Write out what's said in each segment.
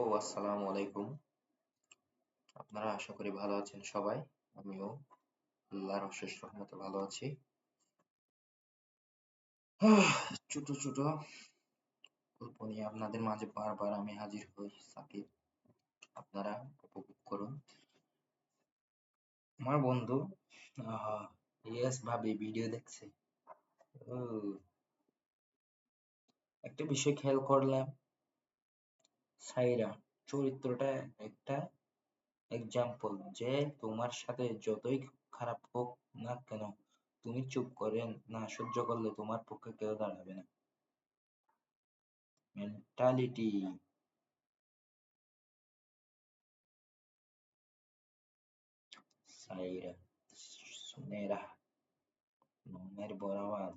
ও আসসালামু আলাইকুম। আপনারা আশা করি ভালো আছেন সবাই। আমিও আল্লাহর অশেষ রহমতে ভালো আছি। ছোট ছোট গল্প নিয়ে আপনাদের মাঝে বারবার আমি হাজির হই। সাকিব, আপনারা উপভোগ করুন। আমার বন্ধু ইয়েস ভাবি ভিডিও দেখছে। একটা বিষয় খেয়াল করলাম। সাইরা, চরিত্রটা একটা এক্সাম্পল যে তোমার সাথে যতই খারাপ হোক না কেন, তুমি চুপ করে না সহ্য করলে তোমার পক্ষে কেউ দাঁড়াবে না। মেন্টালিটি সাইরা, সুনেরা মনের বরাবর।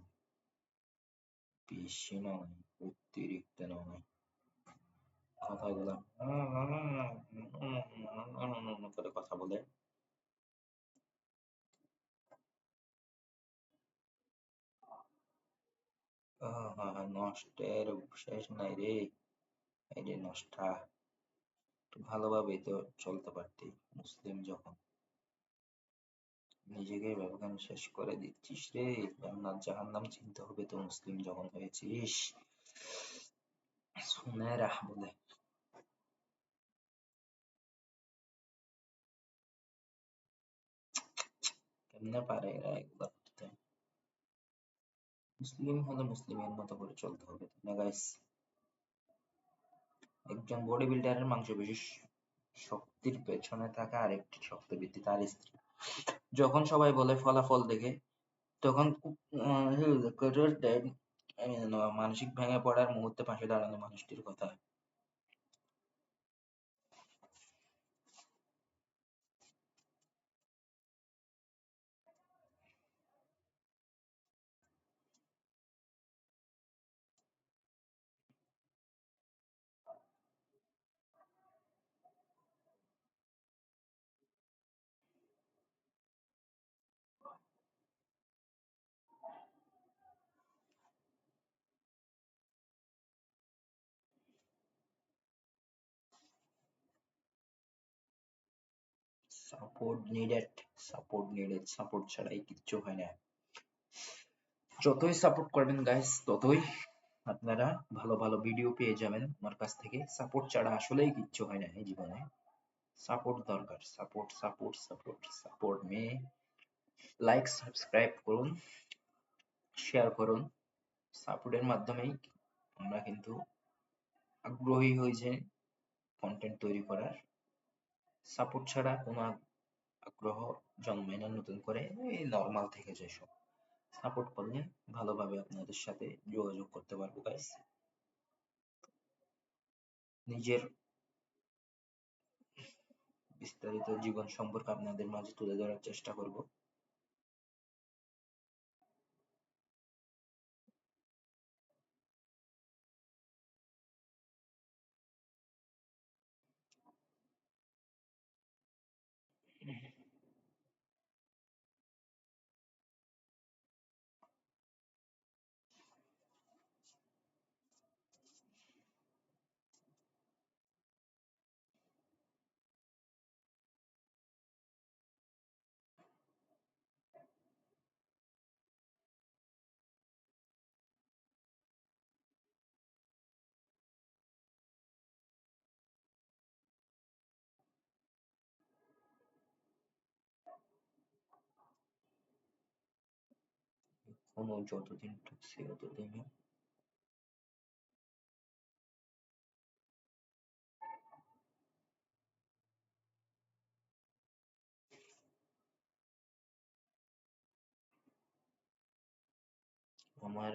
বেশি নয়, অতিরিক্ত নয়। কথাগুলো করে কথা বলে নষ্টের শেষ নাই রে এই যে নষ্টা ভালোভাবেই তো চলতে পারতি মুসলিম যখন নিজেকে ব্যবধান শেষ করে দিচ্ছিস রে জান্নাত জাহান্নাম চিনতে হবে তো মুসলিম যখন হয়েছিস সুনেরা বলে কেমনে পারে এরা এগুলো করতে মুসলিম হলে মুসলিমের মতো করে চলতে হবে না গাইস একজন বডি বিল্ডারের মাংসপেশি শক্তির পেছনে থাকা আরেকটি শক্তিবৃত্তি তার স্ত্রী। যখন সবাই বলে ফলাফল দেখে, তখন মানসিক ভেঙে পড়ার মুহূর্তে পাশে দাঁড়ানো মানুষটির কথা। Support needed support needed support ছাড়াই কিচ্ছু হয় না। যতই সাপোর্ট করবেন গাইস ততই আপনারা ভালো ভালো ভিডিও পেয়ে যাবেন আমার কাছ থেকে। সাপোর্ট ছাড়া আসলেই কিচ্ছু হয় না এই জীবনে। সাপোর্ট দরকার সাপোর্ট সাপোর্ট সাপোর্ট সাপোর্ট মে লাইক সাবস্ক্রাইব করুন শেয়ার করুন। সাপোর্টের মাধ্যমেই আমরা কিন্তু আগ্রহী হয়েছে কন্টেন্ট তৈরি করার। সাপোর্ট ছাড়া কোনো আগ্রহ জন্মায় না নতুন করে, এই নর্মাল থেকে যায় সব। সাপোর্ট করলে ভালোভাবে আপনাদের সাথে যোগাযোগ করতে পারব গাইস নিজের বিস্তারিত জীবন সম্পর্কে আপনাদের মাঝে তুলে ধরার চেষ্টা করব। কোনো যতদিন ঢুকছি ততদিন আমার